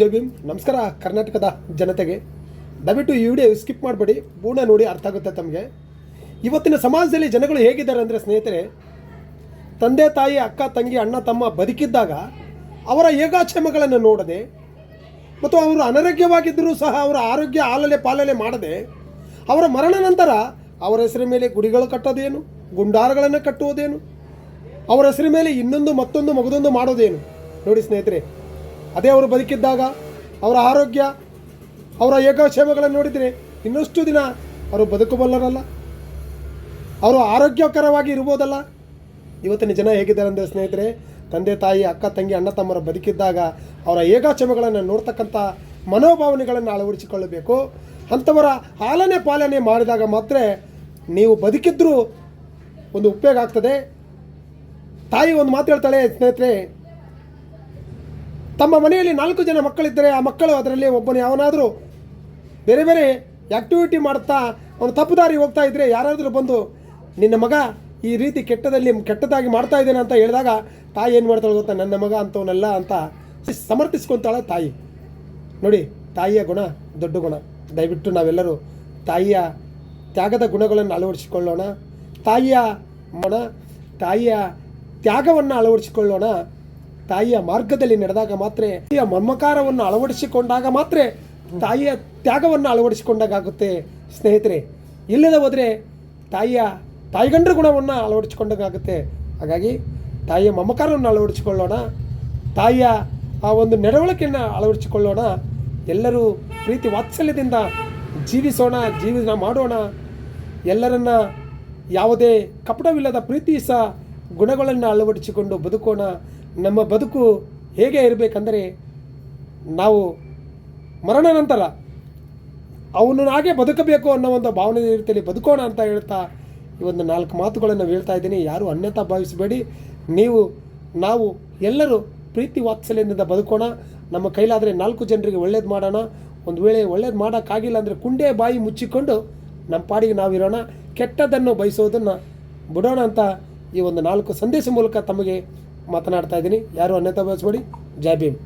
ಜೈ ಭೀಮ್. ನಮಸ್ಕಾರ, ಕರ್ನಾಟಕದ ಜನತೆಗೆ. ದಯವಿಟ್ಟು ಈ ವಿಡಿಯೋ ಸ್ಕಿಪ್ ಮಾಡಬೇಡಿ, ಪೂರ್ಣ ನೋಡಿ ಅರ್ಥ ಆಗುತ್ತೆ ತಮಗೆ. ಇವತ್ತಿನ ಸಮಾಜದಲ್ಲಿ ಜನಗಳು ಹೇಗಿದ್ದಾರೆ ಅಂದರೆ ಸ್ನೇಹಿತರೆ, ತಂದೆ, ತಾಯಿ, ಅಕ್ಕ, ತಂಗಿ, ಅಣ್ಣ, ತಮ್ಮ ಬದುಕಿದ್ದಾಗ ಅವರ ಯೋಗಾಕ್ಷೇಮಗಳನ್ನು ನೋಡದೆ ಮತ್ತು ಅವರು ಅನಾರೋಗ್ಯವಾಗಿದ್ದರೂ ಸಹ ಅವರ ಆರೋಗ್ಯ ಆಲಲೆ ಪಾಲನೆ ಮಾಡದೆ ಅವರ ಮರಣ ನಂತರ ಅವರ ಹೆಸರ ಮೇಲೆ ಗುಡಿಗಳು ಕಟ್ಟೋದೇನು, ಗುಂಡಾರಗಳನ್ನು ಕಟ್ಟುವುದೇನು, ಅವರ ಹೆಸರ ಮೇಲೆ ಇನ್ನೊಂದು ಮತ್ತೊಂದು ಮಗದೊಂದು ಮಾಡೋದೇನು? ನೋಡಿ ಸ್ನೇಹಿತರೆ ಅದೇ ಅವರು ಬದುಕಿದ್ದಾಗ ಅವರ ಆರೋಗ್ಯ, ಅವರ ಯೋಗಕ್ಷೇಮಗಳನ್ನು ನೋಡಿದರೆ ಇನ್ನಷ್ಟು ದಿನ ಅವರು ಬದುಕಬಲ್ಲರಲ್ಲ. ಅವರು ಆರೋಗ್ಯಕರವಾಗಿ ಇರ್ಬೋದಲ್ಲ. ಇವತ್ತಿನ ಜನ ಹೇಗಿದ್ದಾರೆ ಅಂದರೆ ಸ್ನೇಹಿತರೆ, ತಂದೆ, ತಾಯಿ, ಅಕ್ಕ, ತಂಗಿ, ಅಣ್ಣ, ತಮ್ಮರ ಬದುಕಿದ್ದಾಗ ಅವರ ಏಕಾಚಮಗಳನ್ನು ನೋಡ್ತಕ್ಕಂಥ ಮನೋಭಾವನೆಗಳನ್ನು ಅಳವಡಿಸಿಕೊಳ್ಳಬೇಕು. ಅಂಥವರ ಆಲನೆ ಪಾಲನೆ ಮಾಡಿದಾಗ ಮಾತ್ರ ನೀವು ಬದುಕಿದ್ರೂ ಒಂದು ಉಪಯೋಗ ಆಗ್ತದೆ. ತಾಯಿ ಒಂದು ಮಾತು ಹೇಳ್ತಾಳೆ, ಸ್ನೇಹಿತರೆ ತಮ್ಮ ಮನೆಯಲ್ಲಿ ನಾಲ್ಕು ಜನ ಮಕ್ಕಳಿದ್ದರೆ ಆ ಮಕ್ಕಳು ಅದರಲ್ಲಿ ಒಬ್ಬನು ಯಾವನಾದರೂ ಬೇರೆ ಬೇರೆ ಆ್ಯಕ್ಟಿವಿಟಿ ಮಾಡ್ತಾ ಅವನು ತಪ್ಪು ದಾರಿ ಹೋಗ್ತಾ ಇದ್ದರೆ ಯಾರಾದರೂ ಬಂದು ನಿನ್ನ ಮಗ ಈ ರೀತಿ ಕೆಟ್ಟದಲ್ಲಿ ಕೆಟ್ಟದಾಗಿ ಮಾಡ್ತಾ ಇದ್ದೇನೆ ಅಂತ ಹೇಳಿದಾಗ ತಾಯಿ ಏನು ಮಾಡ್ತಾಳೆ ಗೊತ್ತಾ? ನನ್ನ ಮಗ ಅಂತವನಲ್ಲ ಅಂತ ಸಮರ್ಥಿಸ್ಕೊತಾಳೆ ತಾಯಿ. ನೋಡಿ, ತಾಯಿಯ ಗುಣ ದೊಡ್ಡ ಗುಣ. ದಯವಿಟ್ಟು ನಾವೆಲ್ಲರೂ ತಾಯಿಯ ತ್ಯಾಗದ ಗುಣಗಳನ್ನು ಅಳವಡಿಸಿಕೊಳ್ಳೋಣ. ತಾಯಿಯ ಮನ, ತಾಯಿಯ ತ್ಯಾಗವನ್ನು ಅಳವಡಿಸಿಕೊಳ್ಳೋಣ. ತಾಯಿಯ ಮಾರ್ಗದಲ್ಲಿ ನಡೆದಾಗ ಮಾತ್ರ, ತಾಯಿಯ ಮಮಕಾರವನ್ನು ಅಳವಡಿಸಿಕೊಂಡಾಗ ಮಾತ್ರ, ತಾಯಿಯ ತ್ಯಾಗವನ್ನು ಅಳವಡಿಸಿಕೊಂಡಾಗುತ್ತೆ ಸ್ನೇಹಿತರೆ, ಇಲ್ಲದ ಹೋದರೆ ತಾಯಿಯ ತಾಯಿಗಂಡ್ರ ಗುಣವನ್ನು ಅಳವಡಿಸಿಕೊಂಡಾಗುತ್ತೆ ಹಾಗಾಗಿ ತಾಯಿಯ ಮಮಕಾರವನ್ನು ಅಳವಡಿಸಿಕೊಳ್ಳೋಣ, ತಾಯಿಯ ಆ ಒಂದು ನಡವಳಿಕೆಯನ್ನು ಅಳವಡಿಸಿಕೊಳ್ಳೋಣ, ಎಲ್ಲರೂ ಪ್ರೀತಿ ವಾತ್ಸಲ್ಯದಿಂದ ಜೀವಿಸೋಣ, ಜೀವನ ಮಾಡೋಣ. ಎಲ್ಲರನ್ನ ಯಾವುದೇ ಕಪಟವಿಲ್ಲದ ಪ್ರೀತಿ ಸಹ ಗುಣಗಳನ್ನು ಅಳವಡಿಸಿಕೊಂಡು ಬದುಕೋಣ. ನಮ್ಮ ಬದುಕು ಹೇಗೆ ಇರಬೇಕಂದರೆ ನಾವು ಮರಣ ನಂತರ ಅವನು ಹಾಗೆ ಬದುಕಬೇಕು ಅನ್ನೋ ಒಂದು ಭಾವನೆ ರೀತಿಯಲ್ಲಿ ಬದುಕೋಣ ಅಂತ ಹೇಳ್ತಾ ಈ ಒಂದು ನಾಲ್ಕು ಮಾತುಗಳನ್ನು ಹೇಳ್ತಾ ಇದ್ದೀನಿ. ಯಾರು ಅನ್ಯತಾ ಭಾವಿಸಬೇಡಿ. ನೀವು, ನಾವು ಎಲ್ಲರೂ ಪ್ರೀತಿ ವಾತ್ಸಲ್ಯದಿಂದ ಬದುಕೋಣ. ನಮ್ಮ ಕೈಲಾದರೆ ನಾಲ್ಕು ಜನರಿಗೆ ಒಳ್ಳೇದು ಮಾಡೋಣ. ಒಂದು ವೇಳೆ ಒಳ್ಳೇದು ಮಾಡೋಕ್ಕಾಗಿಲ್ಲ ಅಂದರೆ ಕುಂಡೆ ಬಾಯಿ ಮುಚ್ಚಿಕೊಂಡು ನಮ್ಮ ಪಾಡಿಗೆ ನಾವಿರೋಣ. ಕೆಟ್ಟದನ್ನು ಬಯಸೋದನ್ನು ಬಿಡೋಣ ಅಂತ ಈ ಒಂದು ನಾಲ್ಕು ಸಂದೇಶ ಮೂಲಕ ತಮಗೆ ಮಾತನಾಡ್ತಾ ಇದ್ದೀನಿ. ಯಾರು ಅನ್ಯತಾ ಭಾವಿಸಬೇಡಿ ಜೈ ಭೀಮ್.